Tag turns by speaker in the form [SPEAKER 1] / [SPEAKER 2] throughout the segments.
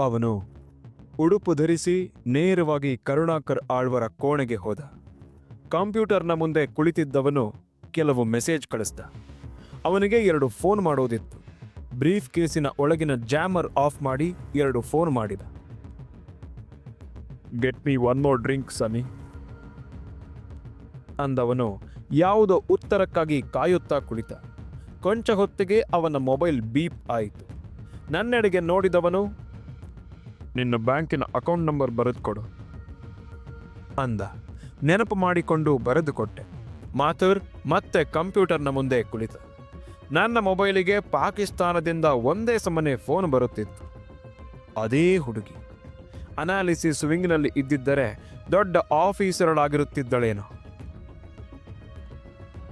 [SPEAKER 1] ಅವನು ಉಡುಪು ಧರಿಸಿ ನೇರವಾಗಿ ಕರುಣಾಕರ್ ಆಳ್ವರ ಕೋಣೆಗೆ ಹೋದ. ಕಂಪ್ಯೂಟರ್ನ ಮುಂದೆ ಕುಳಿತಿದ್ದವನು ಕೆಲವು ಮೆಸೇಜ್ ಕಳಿಸ್ದ. ಅವನಿಗೆ ಎರಡು ಫೋನ್ ಮಾಡೋದಿತ್ತು. ಬ್ರೀಫ್ ಕೇಸಿನ ಒಳಗಿನ ಜಾಮರ್ ಆಫ್ ಮಾಡಿ ಎರಡು ಫೋನ್ ಮಾಡಿದ. Get me one more drink Sunny ಅಂದವನು ಯಾವುದೋ ಉತ್ತರಕ್ಕಾಗಿ ಕಾಯುತ್ತಾ ಕುಳಿತ. ಕೊಂಚ ಹೊತ್ತಿಗೆ ಅವನ ಮೊಬೈಲ್ ಬೀಪ್ ಆಯಿತು. ನನ್ನೆಡೆಗೆ ನೋಡಿದವನು ನಿನ್ನ ಬ್ಯಾಂಕಿನ ಅಕೌಂಟ್ ನಂಬರ್ ಬರೆದುಕೊಡು ಅಂದ. ನೆನಪು ಮಾಡಿಕೊಂಡು ಬರೆದುಕೊಟ್ಟೆ ಮಾಥುರ್ ಮತ್ತೆ ಕಂಪ್ಯೂಟರ್ನ ಮುಂದೆ ಕುಳಿತ. ನನ್ನ ಮೊಬೈಲಿಗೆ ಪಾಕಿಸ್ತಾನದಿಂದ ಒಂದೇ ಸಮನೆ ಫೋನ್ ಬರುತ್ತಿತ್ತು. ಅದೇ ಹುಡುಗಿ. ಅನಾಲಿಸಿಸ್ ವಿಂಗ್ನಲ್ಲಿ ಇದ್ದಿದ್ದರೆ ದೊಡ್ಡ ಆಫೀಸರಳಾಗಿರುತ್ತಿದ್ದಳೇನೋ.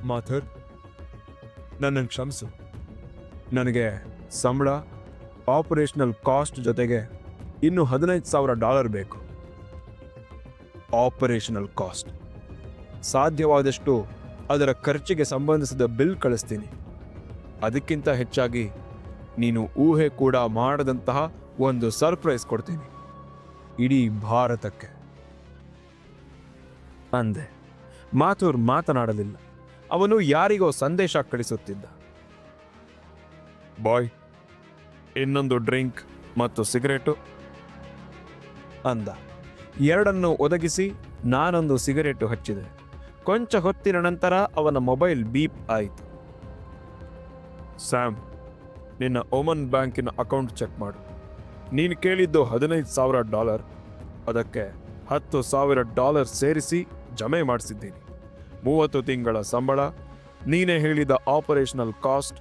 [SPEAKER 1] ಮಾಥುರ್, ನನ್ನನ್ನು ಕ್ಷಮಿಸು. ನನಗೆ ಸಂಬಳ, ಆಪರೇಷನಲ್ ಕಾಸ್ಟ್ ಜೊತೆಗೆ ಇನ್ನು ಹದಿನೈದು ಸಾವಿರ ಡಾಲರ್ ಬೇಕು. Operational cost. ಸಾಧ್ಯವಾದಷ್ಟು ಅದರ ಖರ್ಚಿಗೆ ಸಂಬಂಧಿಸಿದ ಬಿಲ್ ಕಳಿಸ್ತೀನಿ. ಅದಕ್ಕಿಂತ ಹೆಚ್ಚಾಗಿ ನೀನು ಊಹೆ ಕೂಡ ಮಾಡದಂತಹ ಒಂದು ಸರ್ಪ್ರೈಸ್ ಕೊಡ್ತೀನಿ. ಇಡೀ ಭಾರತಕ್ಕೆ. ಅಂದೆ. ಮಾಥೂರ್ ಮಾತನಾಡಲಿಲ್ಲ. ಅವನು ಯಾರಿಗೋ ಸಂದೇಶ ಕಳಿಸುತ್ತಿದ್ದ. ಬಾಯ್. ಇನ್ನೊಂದು ಡ್ರಿಂಕ್ ಮತ್ತು ಸಿಗರೇಟು. ಅಂದ. ಎರಡನ್ನು ಒದಗಿಸಿ ನಾನೊಂದು ಸಿಗರೇಟು ಹಚ್ಚಿದೆ. ಕೊಂಚ ಹೊತ್ತಿನ ನಂತರ ಅವನ ಮೊಬೈಲ್ ಬೀಪ್ ಆಯಿತು. ಸ್ಯಾಮ್, ನಿನ್ನ ಓಮನ್ ಬ್ಯಾಂಕಿನ ಅಕೌಂಟ್ ಚೆಕ್ ಮಾಡು. ನೀನು ಕೇಳಿದ್ದು ಹದಿನೈದು ಸಾವಿರ ಡಾಲರ್. ಅದಕ್ಕೆ ಹತ್ತು ಸಾವಿರ ಡಾಲರ್ ಸೇರಿಸಿ ಜಮೆ ಮಾಡಿಸಿದ್ದೀನಿ. ಮೂವತ್ತು ತಿಂಗಳ ಸಂಬಳ, ನೀನೇ ಹೇಳಿದ ಆಪರೇಷನಲ್ ಕಾಸ್ಟ್,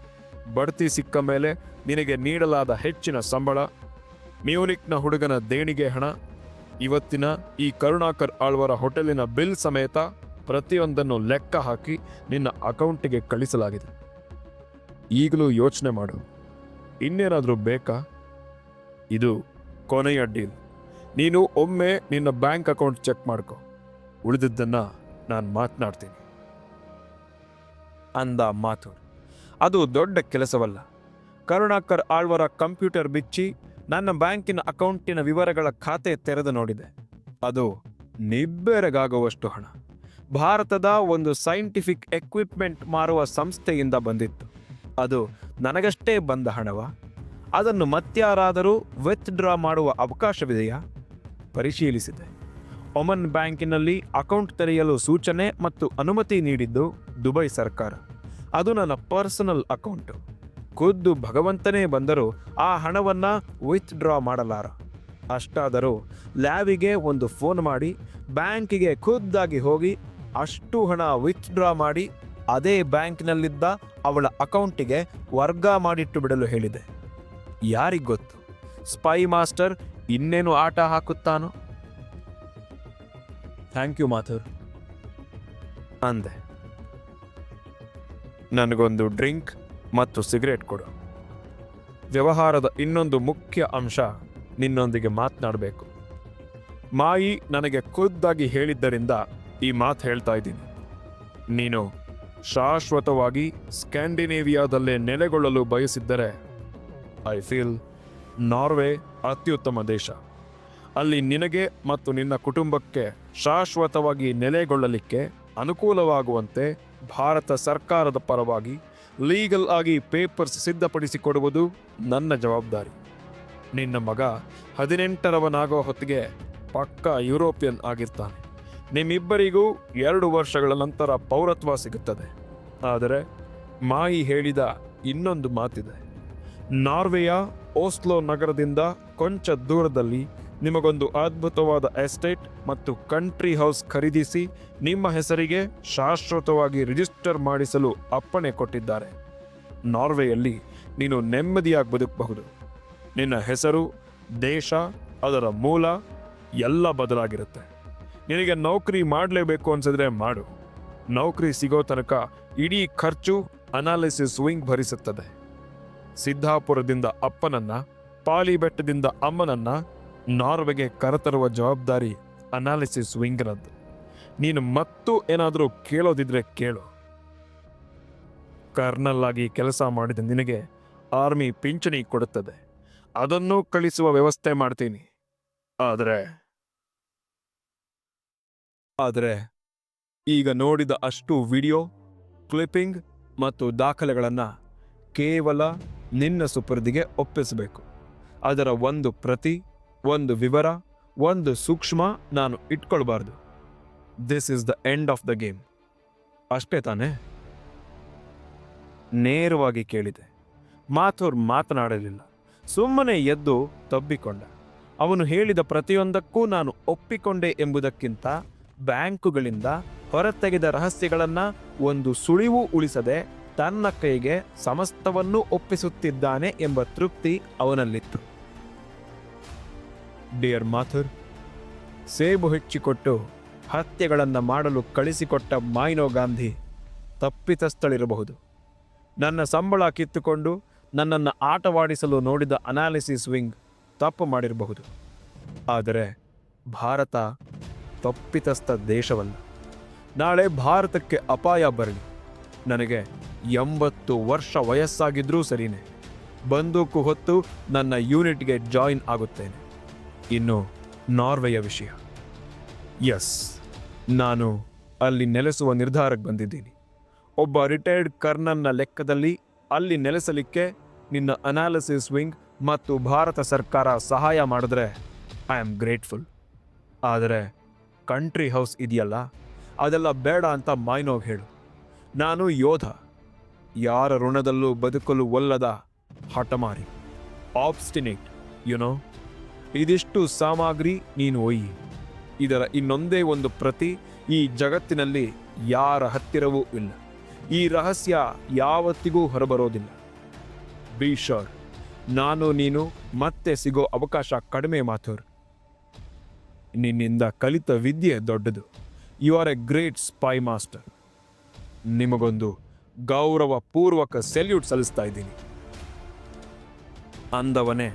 [SPEAKER 1] ಬಡ್ತಿ ಸಿಕ್ಕ ಮೇಲೆ ನಿನಗೆ ನೀಡಲಾದ ಹೆಚ್ಚಿನ ಸಂಬಳ, ಮ್ಯೂನಿಕ್ನ ಹುಡುಗನ ದೇಣಿಗೆ ಹಣ ಇವತ್ತಿನ ಈ ಕರುಣಾಕರ್ ಆಳ್ವರ ಹೋಟೆಲಿನ ಬಿಲ್ ಸಮೇತ ಪ್ರತಿಯೊಂದನ್ನು ಲೆಕ್ಕ ಹಾಕಿ ನಿನ್ನ ಅಕೌಂಟಿಗೆ ಕಳಿಸಲಾಗಿದೆ. ಈಗಲೂ ಯೋಚನೆ ಮಾಡು. ಇನ್ನೇನಾದರೂ ಬೇಕಾ? ಇದು ಕೊನೆಯ ಡೀಲ್. ನೀನು ಒಮ್ಮೆ ನಿನ್ನ ಬ್ಯಾಂಕ್ ಅಕೌಂಟ್ ಚೆಕ್ ಮಾಡ್ಕೊ. ಉಳಿದಿದ್ದನ್ನು ನಾನು ಮಾತನಾಡ್ತೀನಿ. ಅಂದ ಮಾತು ಅದು ದೊಡ್ಡ ಕೆಲಸವಲ್ಲ. ಕರುಣಾಕರ್ ಆಳ್ವರ ಕಂಪ್ಯೂಟರ್ ಬಿಚ್ಚಿ ನನ್ನ ಬ್ಯಾಂಕಿನ ಅಕೌಂಟಿನ ವಿವರಗಳ ಖಾತೆ ತೆರೆದು ನೋಡಿದೆ. ಅದು ನಿಬ್ಬೆರಗಾಗುವಷ್ಟು ಹಣ. ಭಾರತದ ಒಂದು ಸೈಂಟಿಫಿಕ್ ಎಕ್ವಿಪ್ಮೆಂಟ್ ಮಾರುವ ಸಂಸ್ಥೆಯಿಂದ ಬಂದಿತ್ತು. ಅದು ನನಗಷ್ಟೇ ಬಂದ ಹಣವ? ಅದನ್ನು ಮತ್ಯಾರಾದರೂ ವಿತ್ಡ್ರಾ ಮಾಡುವ ಅವಕಾಶವಿದೆಯಾ? ಪರಿಶೀಲಿಸಿದೆ. ಒಮನ್ ಬ್ಯಾಂಕಿನಲ್ಲಿ ಅಕೌಂಟ್ ತೆರೆಯಲು ಸೂಚನೆ ಮತ್ತು ಅನುಮತಿ ನೀಡಿದ್ದು ದುಬೈ ಸರ್ಕಾರ. ಅದು ನನ್ನ ಪರ್ಸನಲ್ ಅಕೌಂಟು. ಖುದ್ದು ಭಗವಂತನೇ ಬಂದರೂ ಆ ಹಣವನ್ನು ವಿತ್ಡ್ರಾ ಮಾಡಲಾರ. ಅಷ್ಟಾದರೂ ಲ್ಯಾವಿಗೆ ಒಂದು ಫೋನ್ ಮಾಡಿ ಬ್ಯಾಂಕಿಗೆ ಖುದ್ದಾಗಿ ಹೋಗಿ ಅಷ್ಟು ಹಣ ವಿತ್ಡ್ರಾ ಮಾಡಿ ಅದೇ ಬ್ಯಾಂಕ್ನಲ್ಲಿದ್ದ ಅವಳ ಅಕೌಂಟಿಗೆ ವರ್ಗ ಮಾಡಿಟ್ಟು ಬಿಡಲು ಹೇಳಿದೆ. ಯಾರಿಗೊತ್ತು ಸ್ಪೈ ಮಾಸ್ಟರ್ ಇನ್ನೇನು ಆಟ ಹಾಕುತ್ತಾನೋ? ಥ್ಯಾಂಕ್ ಯು ಮಾಥುರ್ ಅಂದೆ. ನನಗೊಂದು ಡ್ರಿಂಕ್ ಮತ್ತು ಸಿಗರೇಟ್ ಕೊಡು. ವ್ಯವಹಾರದ ಇನ್ನೊಂದು ಮುಖ್ಯ ಅಂಶ ನಿನ್ನೊಂದಿಗೆ ಮಾತನಾಡಬೇಕು. ಮಾಯಿ ನನಗೆ ಖುದ್ದಾಗಿ ಹೇಳಿದ್ದರಿಂದ ಈ ಮಾತು ಹೇಳ್ತಾ ಇದ್ದೀನಿ. ನೀನು ಶಾಶ್ವತವಾಗಿ ಸ್ಕ್ಯಾಂಡಿನೇವಿಯಾದಲ್ಲೇ ನೆಲೆಗೊಳ್ಳಲು ಬಯಸಿದ್ದರೆ ಐ ಫೀಲ್ ನಾರ್ವೆ ಅತ್ಯುತ್ತಮ ದೇಶ. ಅಲ್ಲಿ ನಿನಗೆ ಮತ್ತು ನಿನ್ನ ಕುಟುಂಬಕ್ಕೆ ಶಾಶ್ವತವಾಗಿ ನೆಲೆಗೊಳ್ಳಲಿಕ್ಕೆ ಅನುಕೂಲವಾಗುವಂತೆ ಭಾರತ ಸರ್ಕಾರದ ಪರವಾಗಿ ಲೀಗಲ್ ಆಗಿ ಪೇಪರ್ಸ್ ಸಿದ್ಧಪಡಿಸಿಕೊಡುವುದು ನನ್ನ ಜವಾಬ್ದಾರಿ. ನಿನ್ನ ಮಗ ಹದಿನೆಂಟರವನಾಗೋ ಹೊತ್ತಿಗೆ ಪಕ್ಕಾ ಯುರೋಪಿಯನ್ ಆಗಿರ್ತಾನೆ. ನಿಮ್ಮಿಬ್ಬರಿಗೂ ಎರಡು ವರ್ಷಗಳ ನಂತರ ಪೌರತ್ವ ಸಿಗುತ್ತದೆ. ಆದರೆ ಮಾಯಿ ಹೇಳಿದ ಇನ್ನೊಂದು ಮಾತಿದೆ. ನಾರ್ವೆಯ ಓಸ್ಲೋ ನಗರದಿಂದ ಕೊಂಚ ದೂರದಲ್ಲಿ ನಿಮಗೊಂದು ಅದ್ಭುತವಾದ ಎಸ್ಟೇಟ್ ಮತ್ತು ಕಂಟ್ರಿ ಹೌಸ್ ಖರೀದಿಸಿ ನಿಮ್ಮ ಹೆಸರಿಗೆ ಶಾಶ್ವತವಾಗಿ ರಿಜಿಸ್ಟರ್ ಮಾಡಿಸಲು ಅಪ್ಪಣೆ ಕೊಟ್ಟಿದ್ದಾರೆ. ನಾರ್ವೆಯಲ್ಲಿ ನೀನು ನೆಮ್ಮದಿಯಾಗಿ ಬದುಕಬಹುದು. ನಿನ್ನ ಹೆಸರು, ದೇಶ, ಅದರ ಮೂಲ ಎಲ್ಲ ಬದಲಾಗಿರುತ್ತೆ. ನಿನಗೆ ನೌಕರಿ ಮಾಡಲೇಬೇಕು ಅನ್ಸಿದ್ರೆ ಮಾಡು. ನೌಕರಿ ಸಿಗೋ ತನಕ ಇಡೀ ಖರ್ಚು ಅನಾಲಿಸಿಸ್ ವಿಂಗ್ ಭರಿಸುತ್ತದೆ. ಸಿದ್ದಾಪುರದಿಂದ ಅಪ್ಪನನ್ನ, ಪಾಲಿಬೆಟ್ಟದಿಂದ ಅಮ್ಮನನ್ನ ನಾರ್ವೆಗೆ ಕರೆತರುವ ಜವಾಬ್ದಾರಿ ಅನಾಲಿಸಿಸ್ ವಿಂಗ್ರದ್ದು. ನೀನು ಮತ್ತು ಏನಾದರೂ ಕೇಳೋದಿದ್ರೆ ಕೇಳು. ಕರ್ನಲ್ ಆಗಿ ಕೆಲಸ ಮಾಡಿದ ನಿನಗೆ ಆರ್ಮಿ ಪಿಂಚಣಿ ಕೊಡುತ್ತದೆ. ಅದನ್ನು ಕಳಿಸುವ ವ್ಯವಸ್ಥೆ ಮಾಡ್ತೀನಿ. ಆದರೆ ಆದರೆ ಈಗ ನೋಡಿದ ಅಷ್ಟು ವಿಡಿಯೋ, ಕ್ಲಿಪ್ಪಿಂಗ್ ಮತ್ತು ದಾಖಲೆಗಳನ್ನು ಕೇವಲ ನಿನ್ನ ಸುಪರ್ದಿಗೆ ಒಪ್ಪಿಸಬೇಕು. ಅದರ ಒಂದು ಪ್ರತಿ ಒಂದು ವಿವರ, ಒಂದು ಸೂಕ್ಷ್ಮ ನಾನು ಇಟ್ಕೊಳ್ಬಾರ್ದು. This is the end of the game ಅಷ್ಟೇ ತಾನೇ? ನೇರವಾಗಿ ಕೇಳಿದೆ. ಮಾಥುರ್ ಮಾತನಾಡಲಿಲ್ಲ. ಸುಮ್ಮನೆ ಎದ್ದು ತಬ್ಬಿಕೊಂಡ. ಅವನು ಹೇಳಿದ ಪ್ರತಿಯೊಂದಕ್ಕೂ ನಾನು ಒಪ್ಪಿಕೊಂಡೆ ಎಂಬುದಕ್ಕಿಂತ ಬ್ಯಾಂಕುಗಳಿಂದ ಹೊರತೆಗೆದ ರಹಸ್ಯಗಳನ್ನು ಒಂದು ಸುಳಿವು ಉಳಿಸದೆ ತನ್ನ ಕೈಗೆ ಸಮಸ್ತವನ್ನು ಒಪ್ಪಿಸುತ್ತಿದ್ದಾನೆ ಎಂಬ ತೃಪ್ತಿ ಅವನಲ್ಲಿತ್ತು. ಡಿಯರ್ ಮಾಥುರ್, ಸೇಬು ಹೆಚ್ಚಿಕೊಟ್ಟು ಹತ್ಯೆಗಳನ್ನು ಮಾಡಲು ಕಳಿಸಿಕೊಟ್ಟ ಮಾಯಿನೋ ಗಾಂಧಿ ತಪ್ಪಿತಸ್ಥಳಿರಬಹುದು. ನನ್ನ ಸಂಬಳ ಕಿತ್ತುಕೊಂಡು ನನ್ನನ್ನು ಆಟವಾಡಿಸಲು ನೋಡಿದ ಅನಾಲಿಸಿಸ್ ವಿಂಗ್ ತಪ್ಪು ಮಾಡಿರಬಹುದು. ಆದರೆ ಭಾರತ ತಪ್ಪಿತಸ್ಥ ದೇಶವಲ್ಲ. ನಾಳೆ ಭಾರತಕ್ಕೆ ಅಪಾಯ ಬರಲಿ. ನನಗೆ ಎಂಬತ್ತು ವರ್ಷ ವಯಸ್ಸಾಗಿದ್ರೂ ಸರಿನೇ. ಬಂದೂಕು ಹೊತ್ತು ನನ್ನ ಯೂನಿಟ್ಗೆ ಜಾಯಿನ್ ಆಗುತ್ತೇನೆ. ಇನ್ನು ನಾರ್ವೆಯ ವಿಷಯ. ಎಸ್ ನಾನು ಅಲ್ಲಿ ನೆಲೆಸುವ ನಿರ್ಧಾರಕ್ಕೆ ಬಂದಿದ್ದೀನಿ. ಒಬ್ಬ ರಿಟೈರ್ಡ್ ಕರ್ನಲ್ನ ಲೆಕ್ಕದಲ್ಲಿ ಅಲ್ಲಿ ನೆಲೆಸಲಿಕ್ಕೆ ನಿನ್ನ ಅನಾಲಿಸಿಸ್ ವಿಂಗ್ ಮತ್ತು ಭಾರತ ಸರ್ಕಾರ ಸಹಾಯ ಮಾಡಿದ್ರೆ ಐ ಆಮ್ ಗ್ರೇಟ್ಫುಲ್ ಆದರೆ ಕಂಟ್ರಿ ಹೌಸ್ ಇದೆಯಲ್ಲ, ಅದೆಲ್ಲ ಬೇಡ ಅಂತ ಮಾಯ್ನೋಗ್ ಹೇಳು. ನಾನು ಯೋಧ, ಯಾರ ಋಣದಲ್ಲೂ ಬದುಕಲು ಒಲ್ಲದ ಹಠಮಾರಿ ಆಬ್ಸ್ಟಿನೇಟ್ ಯುನೋ ಇದಿಷ್ಟು ಸಾಮಗ್ರಿ ನೀನು ಒಯ್ಯಿ. ಇದರ ಇನ್ನೊಂದೇ ಒಂದು ಪ್ರತಿ ಈ ಜಗತ್ತಿನಲ್ಲಿ ಯಾರ ಹತ್ತಿರವೂ ಇಲ್ಲ. ಈ ರಹಸ್ಯ ಯಾವತ್ತಿಗೂ ಹೊರಬರೋದಿಲ್ಲ. ಬಿ ಶೋರ್ ನಾನು ನೀನು ಮತ್ತೆ ಸಿಗೋ ಅವಕಾಶ ಕಡಿಮೆ ಮಾಥೂರ್. ನಿನ್ನಿಂದ ಕಲಿತ ವಿದ್ಯೆ ದೊಡ್ಡದು. You are a great spy master ನಿಮಗೊಂದು ಗೌರವಪೂರ್ವಕ ಸೆಲ್ಯೂಟ್ ಸಲ್ಲಿಸ್ತಾ ಇದ್ದೀನಿ. ಅಂದವನೇ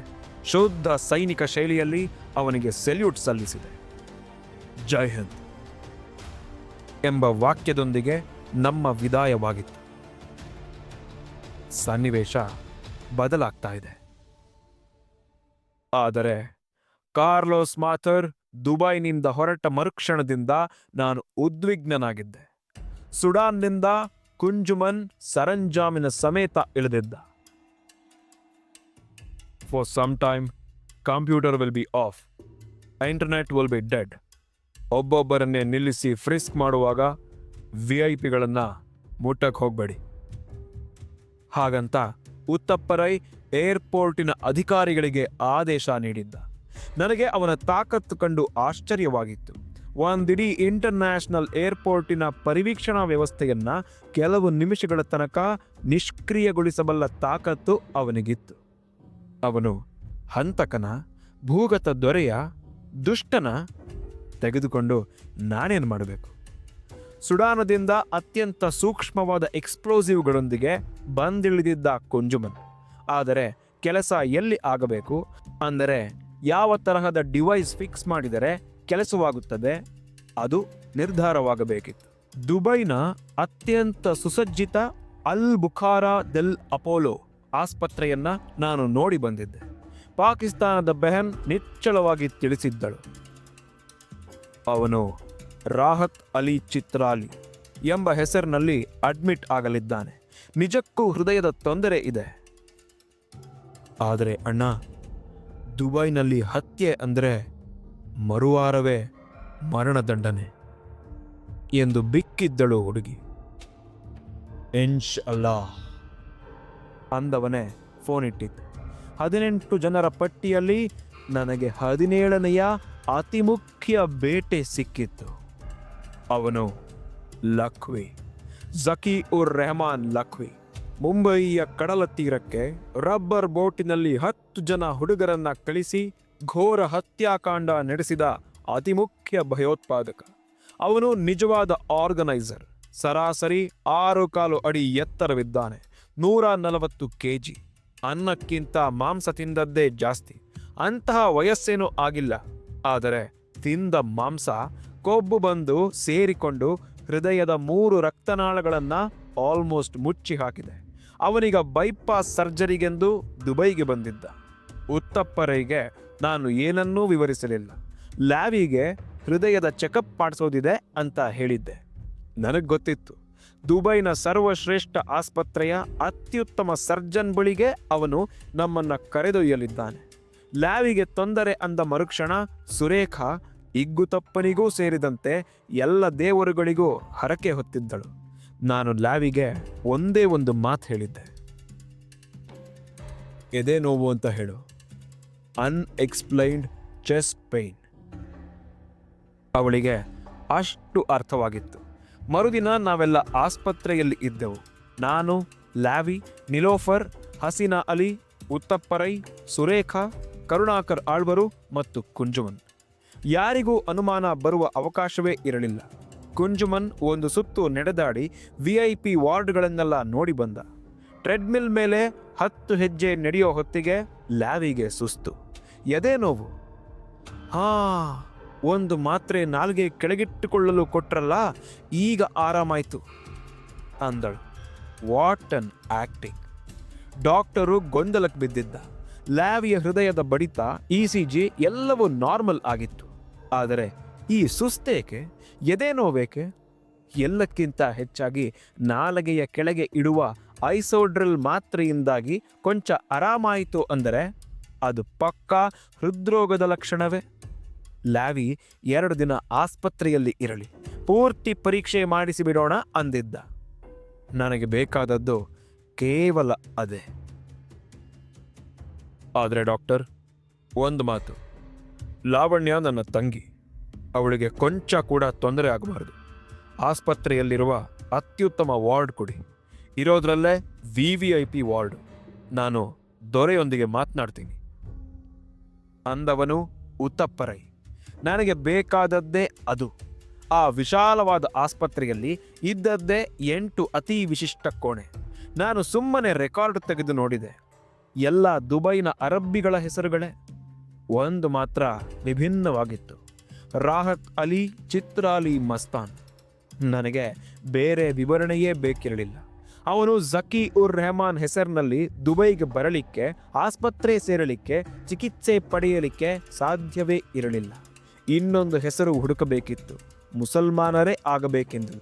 [SPEAKER 1] ಶುದ್ಧ ಸೈನಿಕ ಶೈಲಿಯಲ್ಲಿ ಅವನಿಗೆ ಸೆಲ್ಯೂಟ್ ಸಲ್ಲಿಸಿದೆ. ಜೈ ಹಿಂದ್ ಎಂಬ ವಾಕ್ಯದೊಂದಿಗೆ ನಮ್ಮ ವಿದಾಯವಾಗಿತ್ತು. ಸನ್ನಿವೇಶ ಬದಲಾಗ್ತಾ ಇದೆ. ಆದರೆ ಕಾರ್ಲೋಸ್ ಮಾಥರ್ ದುಬೈನಿಂದ ಹೊರಟ ಮರುಕ್ಷಣದಿಂದ ನಾನು ಉದ್ವಿಗ್ನನಾಗಿದ್ದೆ. ಸುಡಾನ್ನಿಂದ ಕುಂಜುಮನ್ ಸರಂಜಾಮಿನ ಸಮೇತ ಇಳಿದಿದ್ದ. For some time computer will be off internet will be dead ಒಬ್ಬೊಬ್ಬರನ್ನೇ ನಿಲ್ಲಿಸಿ ಫ್ರಿಸ್ಕ್ ಮಾಡುವಾಗ ವಿ ಐ ಪಿಗಳನ್ನು ಮುಟ್ಟಕ್ಕೆ ಹೋಗಬೇಡಿ. ಹಾಗಂತ ಉತ್ತಪ್ಪರೈ ಏರ್ಪೋರ್ಟಿನ ಅಧಿಕಾರಿಗಳಿಗೆ ಆದೇಶ ನೀಡಿದ್ದ. ನನಗೆ ಅವನ ತಾಕತ್ತು ಕಂಡು ಆಶ್ಚರ್ಯವಾಗಿತ್ತು. ಒಂದಿಡೀ ಇಂಟರ್ನ್ಯಾಷನಲ್ ಏರ್ಪೋರ್ಟಿನ ಪರಿವೀಕ್ಷಣಾ ವ್ಯವಸ್ಥೆಯನ್ನು ಕೆಲವು ನಿಮಿಷಗಳ ತನಕ ನಿಷ್ಕ್ರಿಯಗೊಳಿಸಬಲ್ಲ ತಾಕತ್ತು ಅವನಿಗಿತ್ತು. ಅವನು ಹಂತಕನ, ಭೂಗತ ದೊರೆಯ, ದುಷ್ಟನ ತೆಗೆದುಕೊಂಡು ನಾನೇನು ಮಾಡಬೇಕು? ಸುಡಾನದಿಂದ ಅತ್ಯಂತ ಸೂಕ್ಷ್ಮವಾದ ಎಕ್ಸ್ಪ್ಲೋಸಿವ್ಗಳೊಂದಿಗೆ ಬಂದಿಳಿದಿದ್ದ ಕುಂಜುಮನ್. ಆದರೆ ಕೆಲಸ ಎಲ್ಲಿ ಆಗಬೇಕು? ಅಂದರೆ ಯಾವ ತರಹದ ಡಿವೈಸ್ ಫಿಕ್ಸ್ ಮಾಡಿದರೆ ಕೆಲಸವಾಗುತ್ತದೆ? ಅದು ನಿರ್ಧಾರವಾಗಬೇಕಿತ್ತು. ದುಬೈನ ಅತ್ಯಂತ ಸುಸಜ್ಜಿತ ಅಲ್ ಬುಖಾರಾ ದೆಲ್ ಅಪೋಲೋ ಆಸ್ಪತ್ರೆಯನ್ನ ನಾನು ನೋಡಿ ಬಂದಿದ್ದೆ. ಪಾಕಿಸ್ತಾನದ ಬೆಹನ್ ನಿಚ್ಚಳವಾಗಿ ತಿಳಿಸಿದ್ದಳು. ಅವನು ರಾಹತ್ ಅಲಿ ಚಿತ್ರಾಲಿ ಎಂಬ ಹೆಸರಿನಲ್ಲಿ ಅಡ್ಮಿಟ್ ಆಗಲಿದ್ದಾನೆ. ನಿಜಕ್ಕೂ ಹೃದಯದ ತೊಂದರೆ ಇದೆ. ಆದರೆ ಅಣ್ಣ, ದುಬೈನಲ್ಲಿ ಹತ್ಯೆ ಅಂದರೆ ಮರುವಾರವೇ ಮರಣದಂಡನೆ ಎಂದು ಬಿಕ್ಕಿದ್ದಳು ಹುಡುಗಿ. ಇನ್ಶ್ ಅಲ್ಲಾ ಅಂದವನೇ ಫೋನ್ ಇಟ್ಟಿತ್ತು ಹದಿನೆಂಟು ಜನರ ಪಟ್ಟಿಯಲ್ಲಿ ನನಗೆ ಹದಿನೇಳನೆಯ ಅತಿ ಮುಖ್ಯ ಬೇಟೆ ಸಿಕ್ಕಿತ್ತು. ಅವನು ಲಖ್ವಿ ಜಕಿ ಉರ್ ರೆಹಮಾನ್ ಲಖ್ವಿ. ಮುಂಬಯಿಯ ಕಡಲ ತೀರಕ್ಕೆ ರಬ್ಬರ್ ಬೋಟಿನಲ್ಲಿ ಹತ್ತು ಜನ ಹುಡುಗರನ್ನ ಕಳಿಸಿ ಘೋರ ಹತ್ಯಾಕಾಂಡ ನಡೆಸಿದ ಅತಿ ಮುಖ್ಯ ಭಯೋತ್ಪಾದಕ. ಅವನು ನಿಜವಾದ ಆರ್ಗನೈಸರ್, ಸರಾಸರಿ ಆರು ಕಾಲು ಅಡಿ ಎತ್ತರವಿದ್ದಾನೆ. ನೂರ ನಲವತ್ತು ಕೆ ಜಿ ಅನ್ನಕ್ಕಿಂತ ಮಾಂಸ ತಿಂದದ್ದೇ ಜಾಸ್ತಿ. ಅಂತಹ ವಯಸ್ಸೇನೂ ಆಗಿಲ್ಲ. ಆದರೆ ತಿಂದ ಮಾಂಸ ಕೊಬ್ಬು ಬಂದು ಸೇರಿಕೊಂಡು ಹೃದಯದ ಮೂರು ರಕ್ತನಾಳಗಳನ್ನು ಆಲ್ಮೋಸ್ಟ್ ಮುಚ್ಚಿ ಹಾಕಿದೆ. ಅವನಿಗ ಬೈಪಾಸ್ ಸರ್ಜರಿಗೆಂದು ದುಬೈಗೆ ಬಂದಿದ್ದ. ಉತ್ತಪ್ಪರೈಗೆ ನಾನು ಏನನ್ನೂ ವಿವರಿಸಲಿಲ್ಲ. ಲ್ಯಾವಿಗೆ ಹೃದಯದ ಚೆಕಪ್ ಮಾಡಿಸೋದಿದೆ ಅಂತ ಹೇಳಿದ್ದೆ. ನನಗೆ ಗೊತ್ತಿತ್ತು. ದುಬೈನ ಸರ್ವಶ್ರೇಷ್ಠ ಆಸ್ಪತ್ರೆಯ ಅತ್ಯುತ್ತಮ ಸರ್ಜನ್ ಬಳಿಗೆ ಅವನು ನಮ್ಮನ್ನು ಕರೆದೊಯ್ಯಲಿದ್ದಾನೆ. ಲ್ಯಾವಿಗೆ ತೊಂದರೆ ಅಂದ ಮರುಕ್ಷಣ ಸುರೇಖಾ ಇಗ್ಗುತಪ್ಪನಿಗೂ ಸೇರಿದಂತೆ ಎಲ್ಲ ದೇವರುಗಳಿಗೂ ಹರಕೆ ಹೊತ್ತಿದ್ದಳು. ನಾನು ಲ್ಯಾವಿಗೆ ಒಂದೇ ಒಂದು ಮಾತು ಹೇಳಿದ್ದೆ. ಎದೆ ನೋವು ಅಂತ ಹೇಳು. Unexplained chest pain. ಅವಳಿಗೆ ಅಷ್ಟು ಅರ್ಥವಾಗಿತ್ತು. ಮರುದಿನ ನಾವೆಲ್ಲ ಆಸ್ಪತ್ರೆಯಲ್ಲಿ ಇದ್ದೆವು. ನಾನು, ಲ್ಯಾವಿ, ನಿಲೋಫರ್, ಹಸೀನಾ ಅಲಿ, ಉತ್ತಪ್ಪರೈ, ಸುರೇಖಾ, ಕರುಣಾಕರ್ ಆಳ್ವರು ಮತ್ತು ಕುಂಜುಮನ್. ಯಾರಿಗೂ ಅನುಮಾನ ಬರುವ ಅವಕಾಶವೇ ಇರಲಿಲ್ಲ. ಕುಂಜುಮನ್ ಒಂದು ಸುತ್ತು ನಡೆದಾಡಿ ವಿ ಐ ಪಿ ವಾರ್ಡ್ಗಳನ್ನೆಲ್ಲ ನೋಡಿ ಬಂದ. ಟ್ರೆಡ್ಮಿಲ್ ಮೇಲೆ ಹತ್ತು ಹೆಜ್ಜೆ ನಡೆಯೋ ಹೊತ್ತಿಗೆ ಲ್ಯಾವಿಗೆ ಸುಸ್ತು. ಎದೆ ನೋವು. ಹಾ ಒಂದು ಮಾತ್ರೆ ನಾಲ್ಗೆ ಕೆಳಗಿಟ್ಟುಕೊಳ್ಳಲು ಕೊಟ್ರಲ್ಲ, ಈಗ ಆರಾಮಾಯಿತು ಅಂದಳು. What an acting. ಡಾಕ್ಟರು ಗೊಂದಲಕ್ಕೆ ಬಿದ್ದಿದ್ದ. ಲ್ಯಾವಿಯ ಹೃದಯದ ಬಡಿತ, ಇ ಸಿ ಜಿ ಎಲ್ಲವೂ ನಾರ್ಮಲ್ ಆಗಿತ್ತು. ಆದರೆ ಈ ಸುಸ್ತೇಕೆ ಎದೆ ನೋವೇಕೆ ಎಲ್ಲಕ್ಕಿಂತ ಹೆಚ್ಚಾಗಿ ನಾಲಗೆಯ ಕೆಳಗೆ ಇಡುವ ಐಸೋಡ್ರಲ್ ಮಾತ್ರೆಯಿಂದಾಗಿ ಕೊಂಚ ಆರಾಮಾಯಿತು ಅಂದರೆ ಅದು ಪಕ್ಕಾ ಹೃದ್ರೋಗದ ಲಕ್ಷಣವೇ? ಲ್ಯಾವಿ ಎರಡು ದಿನ ಆಸ್ಪತ್ರೆಯಲ್ಲಿ ಇರಲಿ. ಪೂರ್ತಿ ಪರೀಕ್ಷೆ ಮಾಡಿಸಿ ಬಿಡೋಣ ಅಂದಿದ್ದ. ನನಗೆ ಬೇಕಾದದ್ದು ಕೇವಲ ಅದೇ. ಆದರೆ ಡಾಕ್ಟರ್, ಒಂದು ಮಾತು. ಲಾವಣ್ಯ ನನ್ನ ತಂಗಿ. ಅವಳಿಗೆ ಕೊಂಚ ಕೂಡ ತೊಂದರೆ ಆಗಬಾರದು. ಆಸ್ಪತ್ರೆಯಲ್ಲಿರುವ ಅತ್ಯುತ್ತಮ ವಾರ್ಡ್ ಕೊಡಿ. ಇರೋದ್ರಲ್ಲೇ V V I P ward. ನಾನು ದೊರೆಯೊಂದಿಗೆ ಮಾತನಾಡ್ತೀನಿ. ಅಂದವನು ಉತ್ತಪ್ಪರೈ ನನಗೆ ಬೇಕಾದದ್ದೇ ಅದು. ಆ ವಿಶಾಲವಾದ ಆಸ್ಪತ್ರೆಯಲ್ಲಿ ಇದ್ದದ್ದೇ ಎಂಟು ಅತಿ ವಿಶಿಷ್ಟ ಕೋಣೆ. ನಾನು ಸುಮ್ಮನೆ ರೆಕಾರ್ಡ್ ತೆಗೆದು ನೋಡಿದೆ. ಎಲ್ಲ ದುಬೈನ ಅರಬ್ಬಿಗಳ ಹೆಸರುಗಳೇ. ಒಂದು ಮಾತ್ರ ವಿಭಿನ್ನವಾಗಿತ್ತು. ರಾಹತ್ ಅಲಿ ಚಿತ್ರಾಲಿ ಮಸ್ತಾನ್. ನನಗೆ ಬೇರೆ ವಿವರಣೆಯೇ ಬೇಕಿರಲಿಲ್ಲ. ಅವನು ಜಕಿ ಉರ್ ರೆಹಮಾನ್ ಹೆಸರಿನಲ್ಲಿ ದುಬೈಗೆ ಬರಲಿಕ್ಕೆ, ಆಸ್ಪತ್ರೆ ಸೇರಲಿಕ್ಕೆ, ಚಿಕಿತ್ಸೆ ಪಡೆಯಲಿಕ್ಕೆ ಸಾಧ್ಯವೇ ಇರಲಿಲ್ಲ. ಇನ್ನೊಂದು ಹೆಸರು ಹುಡುಕಬೇಕಿತ್ತು. ಮುಸಲ್ಮಾನರೇ ಆಗಬೇಕೆಂದಿಲ್ಲ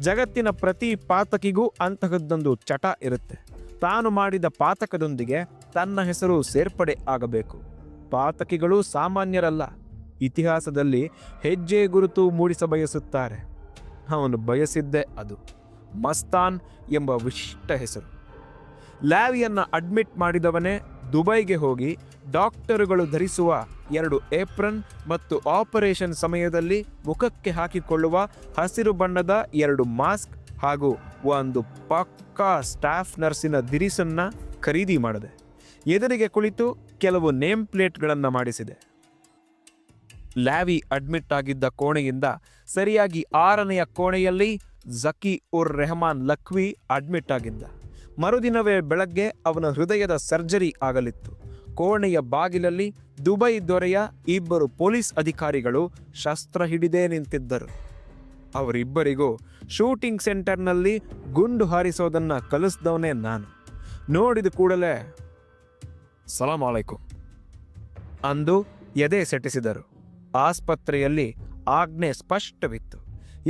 [SPEAKER 1] ಜಗತ್ತಿನ ಪ್ರತಿ ಪಾತಕಿಗೂ ಅಂತಹದ್ದೊಂದು ಚಟ ಇರುತ್ತೆ. ತಾನು ಮಾಡಿದ ಪಾತಕದೊಂದಿಗೆ ತನ್ನ ಹೆಸರು ಸೇರ್ಪಡೆ ಆಗಬೇಕು. ಪಾತಕಿಗಳು ಸಾಮಾನ್ಯರಲ್ಲ. ಇತಿಹಾಸದಲ್ಲಿ ಹೆಜ್ಜೆ ಗುರುತು ಮೂಡಿಸ ಬಯಸುತ್ತಾರೆ. ಅವನು ಬಯಸಿದ್ದೇ ಅದು. ಮಸ್ತಾನ್ ಎಂಬ ವಿಶಿಷ್ಟ ಹೆಸರು. ಲ್ಯಾವಿಯನ್ನು ಅಡ್ಮಿಟ್ ಮಾಡಿದವನೇ ದುಬೈಗೆ ಹೋಗಿ ಡಾಕ್ಟರುಗಳು ಧರಿಸುವ ಎರಡು ಏಪ್ರನ್ ಮತ್ತು ಆಪರೇಷನ್ ಸಮಯದಲ್ಲಿ ಮುಖಕ್ಕೆ ಹಾಕಿಕೊಳ್ಳುವ ಹಸಿರು ಬಣ್ಣದ ಎರಡು ಮಾಸ್ಕ್ ಹಾಗೂ ಒಂದು ಪಕ್ಕಾ ಸ್ಟಾಫ್ ನರ್ಸಿನ ದಿರಿಸನ್ನು ಖರೀದಿ ಮಾಡಿದೆ. ಎದುರಿಗೆ ಕುಳಿತು ಕೆಲವು ನೇಮ್ ಪ್ಲೇಟ್ಗಳನ್ನು ಮಾಡಿಸಿದೆ. ಲ್ಯಾವಿ ಅಡ್ಮಿಟ್ ಆಗಿದ್ದ ಕೋಣೆಯಿಂದ ಸರಿಯಾಗಿ ಆರನೆಯ ಕೋಣೆಯಲ್ಲಿ ಜಕಿ ಉರ್ ರೆಹಮಾನ್ ಲಖ್ವಿ ಅಡ್ಮಿಟ್ ಆಗಿದ್ದ. ಮರುದಿನವೇ ಬೆಳಗ್ಗೆ ಅವನ ಹೃದಯದ ಸರ್ಜರಿ ಆಗಲಿತ್ತು. ಕೋಣೆಯ ಬಾಗಿಲಲ್ಲಿ ದುಬೈ ದೊರೆಯ ಇಬ್ಬರು ಪೊಲೀಸ್ ಅಧಿಕಾರಿಗಳು ಶಸ್ತ್ರ ಹಿಡಿದೇ ನಿಂತಿದ್ದರು. ಅವರಿಬ್ಬರಿಗೂ ಶೂಟಿಂಗ್ ಸೆಂಟರ್ನಲ್ಲಿ ಗುಂಡು ಹಾರಿಸೋದನ್ನು ಕಲಿಸ್ದವನೇ ನಾನು. ನೋಡಿದ ಕೂಡಲೇ ಸಲಾಂ ಅಲೈಕುಂ ಅಂದು ಎದೆ ಸೆಟಿಸಿದರು ಆಸ್ಪತ್ರೆಯಲ್ಲಿ ಆಜ್ಞೆ ಸ್ಪಷ್ಟವಿತ್ತು.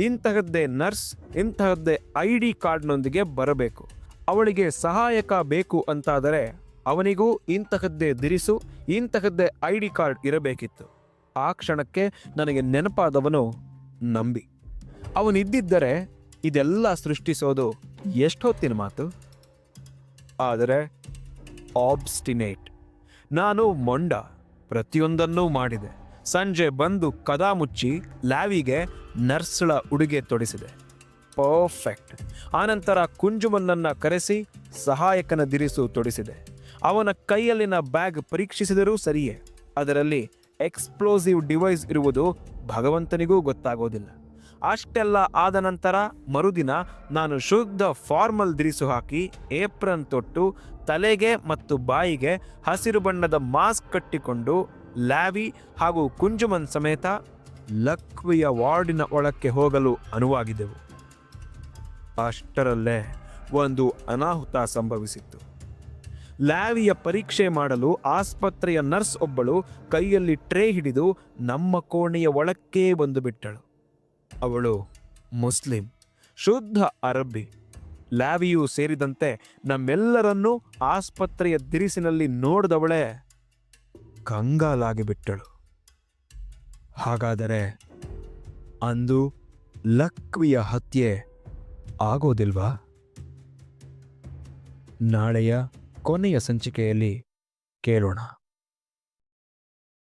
[SPEAKER 1] ಇಂತಹದ್ದೇ ನರ್ಸ್, ಇಂತಹದ್ದೇ ಐ ಡಿ ಕಾರ್ಡ್ನೊಂದಿಗೆ ಬರಬೇಕು. ಅವಳಿಗೆ ಸಹಾಯಕ ಬೇಕು ಅಂತಾದರೆ ಅವನಿಗೂ ಇಂತಹದ್ದೇ ದಿರಿಸು, ಇಂತಹದ್ದೇ ಐ ಡಿ ಕಾರ್ಡ್ ಇರಬೇಕಿತ್ತು. ಆ ಕ್ಷಣಕ್ಕೆ ನನಗೆ ನೆನಪಾದವನು ನಂಬಿ. ಅವನಿದ್ದಿದ್ದರೆ ಇದೆಲ್ಲ ಸೃಷ್ಟಿಸೋದು ಎಷ್ಟೊತ್ತಿನ ಮಾತು? ಆದರೆ ಆಬ್ಸ್ಟಿನೇಟ್. ನಾನು ಮೊಂಡ, ಪ್ರತಿಯೊಂದನ್ನೂ ಮಾಡಿದೆ. ಸಂಜೆ ಬಂದು ಕದಾ ಮುಚ್ಚಿ ಲ್ಯಾವಿಗೆ ನರ್ಸ್ಳ ಉಡುಗೆ ತೊಡಿಸಿದೆ. ಪರ್ಫೆಕ್ಟ್. ಆನಂತರ ಕುಂಜುಮನ್ನನ್ನು ಕರೆಸಿ ಸಹಾಯಕನ ದಿರಿಸು ತೊಡಿಸಿದೆ. ಅವನ ಕೈಯಲ್ಲಿನ ಬ್ಯಾಗ್ ಪರೀಕ್ಷಿಸಿದರೂ ಸರಿಯೇ. ಅದರಲ್ಲಿ ಎಕ್ಸ್ಪ್ಲೋಸಿವ್ ಡಿವೈಸ್ ಇರುವುದು ಭಗವಂತನಿಗೂ ಗೊತ್ತಾಗೋದಿಲ್ಲ. ಅಷ್ಟೆಲ್ಲ ಆದ ನಂತರ ಮರುದಿನ ನಾನು ಶುದ್ಧ ಫಾರ್ಮಲ್ ದಿರಿಸು ಹಾಕಿ ಏಪ್ರನ್ ತೊಟ್ಟು ತಲೆಗೆ ಮತ್ತು ಬಾಯಿಗೆ ಹಸಿರು ಬಣ್ಣದ ಮಾಸ್ಕ್ ಕಟ್ಟಿಕೊಂಡು ಲ್ಯಾವಿ ಹಾಗೂ ಕುಂಜುಮನ್ ಸಮೇತ ಲಕ್ವಿಯ ವಾರ್ಡಿನ ಒಳಕ್ಕೆ ಹೋಗಲು ಅನುವಾಗಿದೆವು. ಅಷ್ಟರಲ್ಲೇ ಒಂದು ಅನಾಹುತ ಸಂಭವಿಸಿತ್ತು. ಲ್ಯಾವಿಯ ಪರೀಕ್ಷೆ ಮಾಡಲು ಆಸ್ಪತ್ರೆಯ ನರ್ಸ್ ಒಬ್ಬಳು ಕೈಯಲ್ಲಿ ಟ್ರೇ ಹಿಡಿದು ನಮ್ಮ ಕೋಣೆಯ ಒಳಕ್ಕೇ ಬಂದು ಬಿಟ್ಟಳು. ಅವಳು ಮುಸ್ಲಿಂ, ಶುದ್ಧ ಅರಬ್ಬಿ. ಲ್ಯಾವಿಯೂ ಸೇರಿದಂತೆ ನಮ್ಮೆಲ್ಲರನ್ನೂ ಆಸ್ಪತ್ರೆಯ ದಿರಿಸಿನಲ್ಲಿ ನೋಡಿದವಳೆ ಕಂಗಾಲಾಗಿಬಿಟ್ಟಳು ಹಾಗಾದರೆ ಅಂದು ಲಕ್ವಿಯ ಹತ್ಯೆ ಆಗೋದಿಲ್ವಾ? ನಾಳೆಯ ಕೊನೆಯ ಸಂಚಿಕೆಯಲ್ಲಿ ಕೇಳೋಣ.